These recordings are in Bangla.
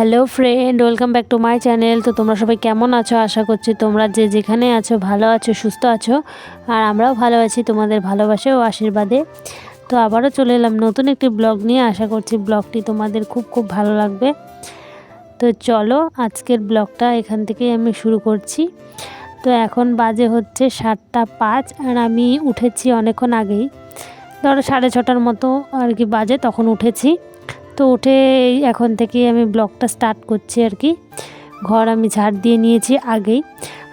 Hello friend, welcome back to my channel. তো তোমরা সবাই কেমন আছো? আশা করছি তোমরা যে যেখানে আছো ভালো আছো, সুস্থ আছো। আর আমরাও ভালো আছি তোমাদের ভালোবাসা ও আশীর্বাদে। তো আবারও চলে এলাম নতুন একটি ব্লগ নিয়ে। আশা করছি ব্লগটি তোমাদের খুব খুব ভালো লাগবে। তো চলো আজকের ব্লগটা এখান থেকেই আমি শুরু করছি। তো এখন বাজে হচ্ছে সাতটা পাঁচ আর আমি উঠেছি অনেকক্ষণ আগেই। ধরো সাড়ে ছটার মতো আর কি বাজে, তখন উঠেছি। তো উঠে এখন থেকে আমি ব্লগটা স্টার্ট করছি আর কি। ঘর আমি ঝাড় দিয়ে নিয়েছি আগেই।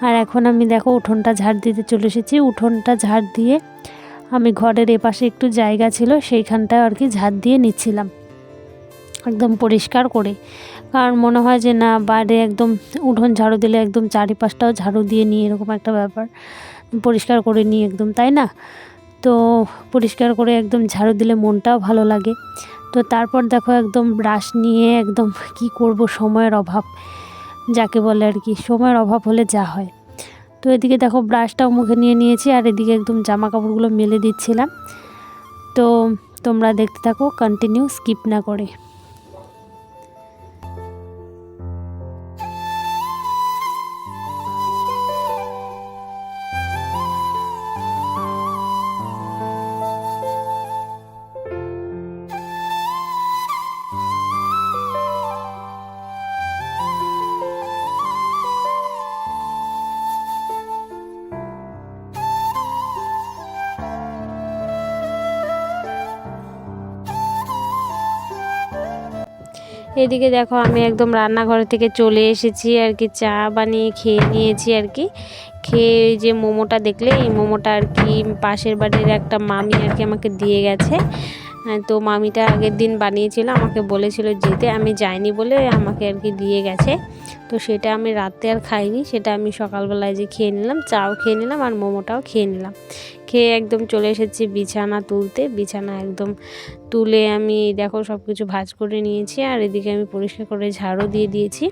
আর এখন আমি দেখো উঠোনটা ঝাড় দিতে চলে এসেছি। উঠোনটা ঝাড় দিয়ে আমি ঘরের এপাশে একটু জায়গা ছিল, সেইখানটায় আর কি ঝাড় দিয়ে নিচ্ছিলাম। একদম পরিষ্কার করে। কারণ মনে হয় যে না, বাইরে একদম উঠোন ঝাড়ু দিলে একদম চারিপাশটাও ঝাড়ু দিয়ে নিয়ে এরকম একটা ব্যাপার। পরিষ্কার করে নিই একদম, তাই না? তো পরিষ্কার করে একদম ঝাড়ু দিলে মনটাও ভালো লাগে। তো তারপর দেখো একদম ব্রাশ নিয়ে একদম কি করব সময়ের অভাব, যাকে বলে আর কি, সময়ের অভাব হলে যা হয়। তো এদিকে দেখো ব্রাশটাও মুখে নিয়ে নিয়েছি আর এদিকে একদম জামা কাপড়গুলো মেলে দিচ্ছিলাম। তো তোমরা দেখতে থাকো কন্টিনিউ স্কিপ না করে। এদিকে দেখো আমি একদম রান্নাঘর থেকে চলে এসেছি আর কি, চা বানিয়ে খেয়ে নিয়েছি আর কি। খেয়ে যে মোমোটা দেখলে, এই মোমোটা আর কি পাশের বাড়ির একটা মামি আর কি আমাকে দিয়ে গেছে। তো মামিটা আগের দিন বানিয়েছিল, আমাকে বলেছিল যেতে, আমি যাইনি বলে আমাকে আর কি দিয়ে গেছে। তো সেটা আমি রাতে আর খাইনি, সেটা আমি সকালবেলায় যে খেয়ে নিলাম, চাও খেয়ে নিলাম আর মোমোটাও খেয়ে নিলাম। খেয়ে একদম চলে এসেছি বিছানা তুলতে, বিছানা একদম তুলে আমি দেখো সব কিছু ভাজ করে নিয়েছি আর এদিকে আমি পরিষ্কার করে ঝাড়ু দিয়ে দিয়েছি।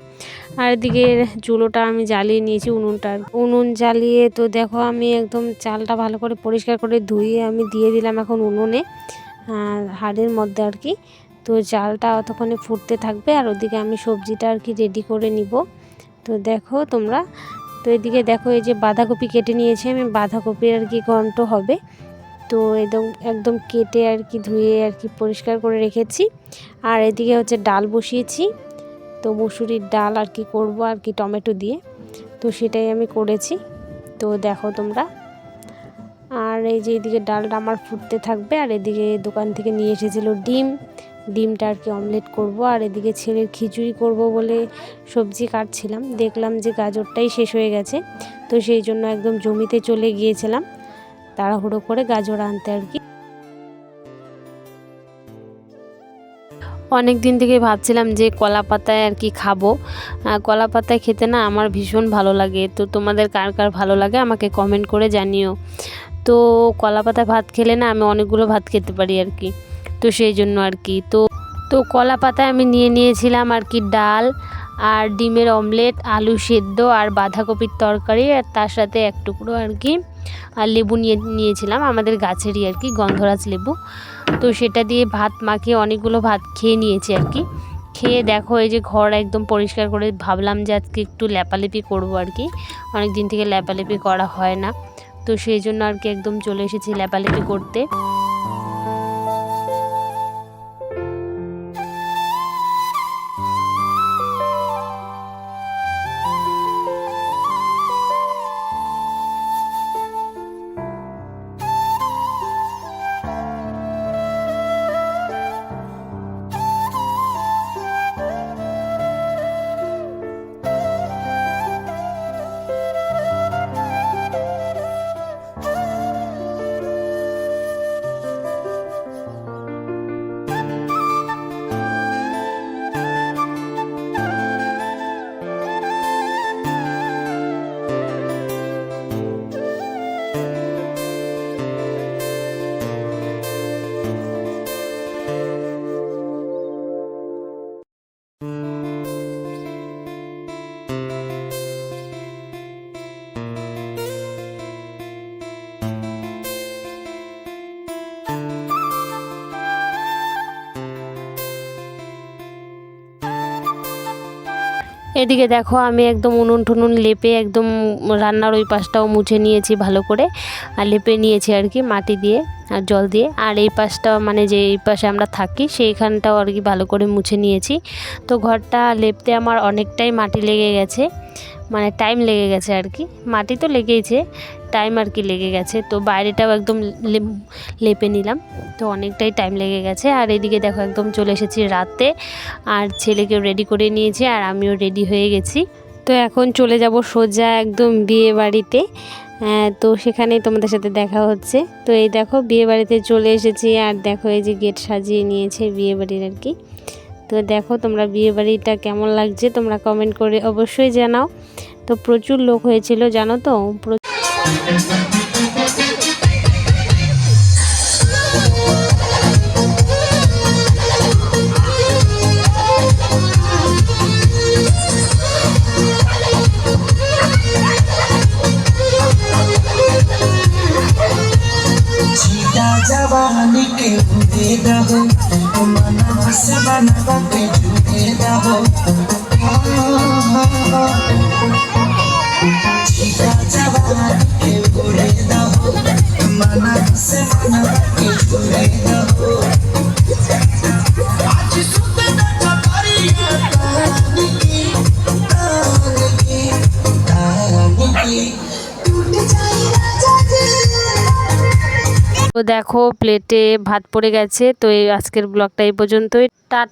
আর এদিকে চুলোটা আমি জ্বালিয়ে নিয়েছি উনুনটা। উনুন জ্বালিয়ে তো দেখো আমি একদম চালটা ভালো করে পরিষ্কার করে ধুয়ে আমি দিয়ে দিলাম এখন উনুনে হাড়ের মধ্যে আর কি। তো চালটা অতক্ষণে ফুটতে থাকবে আর ওদিকে আমি সবজিটা আর কি রেডি করে নিব। তো দেখো তোমরা, তো এদিকে দেখো এই যে বাঁধাকপি কেটে নিয়েছি আমি, বাঁধাকপির আর কি ঘন্ট হবে। তো একদম একদম কেটে আর কি ধুয়ে আর কি পরিষ্কার করে রেখেছি। আর এদিকে হচ্ছে ডাল বসিয়েছি। তো মুসুরির ডাল আর কি করব আর কি টমেটো দিয়ে। তো সেটাই আমি করেছি। তো দেখো তোমরা। আর এই যে এদিকে ডালটা আমার ফুটতে থাকবে আর এদিকে দোকান থেকে নিয়ে এসেছিল ডিম। ডিমটা আর কি অমলেট করব, আর এদিকে ছেলের খিচুড়ি করব বলে সবজি কাটছিলাম। দেখলাম যে গাজরটাই শেষ হয়ে গেছে, তো সেই জন্য একদম জমিতে চলে গিয়েছিলাম, তাড়াহুড়ো করে গাজর আনতে আর কি। অনেক দিন থেকে ভাবছিলাম যে কলা পাতায় আর কি খাব। কলা পাতায় খেতে না আমার ভীষণ ভালো লাগে, তো তোমাদের কার কার ভালো লাগে আমাকে কমেন্ট করে জানিও। তো কলা পাতায় ভাত খেলে না আমি অনেকগুলো ভাত খেতে পারি আর কি। তো সেই জন্য আর কি। তো তো কলা পাতায় আমি নিয়ে নিয়েছিলাম আর কি ডাল আর ডিমের অমলেট, আলু সেদ্ধ আর বাঁধাকপির তরকারি আর তার সাথে এক টুকরো আর কি, আর লেবু নিয়ে, নিয়েছিলাম আমাদের গাছেরই আর কি, গন্ধরাজ লেবু। তো সেটা দিয়ে ভাত মাখিয়ে অনেকগুলো ভাত খেয়ে নিয়েছি আর কি। খেয়ে দেখো এই যে ঘর একদম পরিষ্কার করে ভাবলাম যে আজকে একটু লেপালেপি করব আর কি। অনেক দিন থেকে লেপালেপি করা হয় না। তো সেই জন্য আর কি একদম চলে এসেছি লেপালেপি করতে। এদিকে দেখো আমি একদম উনুন টুনুন লেপে একদম রান্নার ওই পাশটাও মুছে নিয়েছি ভালো করে, আর লেপে নিয়েছি আর কি মাটি দিয়ে আর জল দিয়ে। আর এই পাশটা মানে যে এই পাশে আমরা থাকি সেইখানটাও আর কি ভালো করে মুছে নিয়েছি। তো ঘরটা লেপতে আমার অনেকটাই মাটি লেগে গেছে। মানে টাইম লেগে গেছে আর কি। মাটি তো লেগেইছে টাইম আর কি লেগে গেছে। তো বাইরেটাও একদম লেপে নিলাম। তো অনেকটাই টাইম লেগে গেছে। আর এদিকে দেখো একদম চলে এসেছি রাতে। আর ছেলেকেও রেডি করে নিয়েছি আর আমিও রেডি হয়ে গেছি। তো এখন চলে যাব সোজা একদম বিয়ে বাড়িতে। তো সেখানেই তোমাদের সাথে দেখা হচ্ছে। তো এই দেখো বিয়ে বাড়িতে চলে এসেছি। আর দেখো এই যে গেট সাজিয়ে নিয়েছে বিয়ে বাড়ির আর কি। তো দেখো তোমরা বিয়ে বাড়িটা কেমন লাগছে তোমরা কমেন্ট করে অবশ্যই জানাও তো প্রচুর লোক হয়েছিল জানো তো প্র- जीता जवानी के उड़े रहो मना আসমান কবে জুড়ে যাব ঠিকা যাওয়া কে করে দাও মানা আসমান কে করে দেখো প্লেটে ভাত পড়ে গেছে তো এই আজকের ব্লগটা এই পর্যন্তই। টাটা।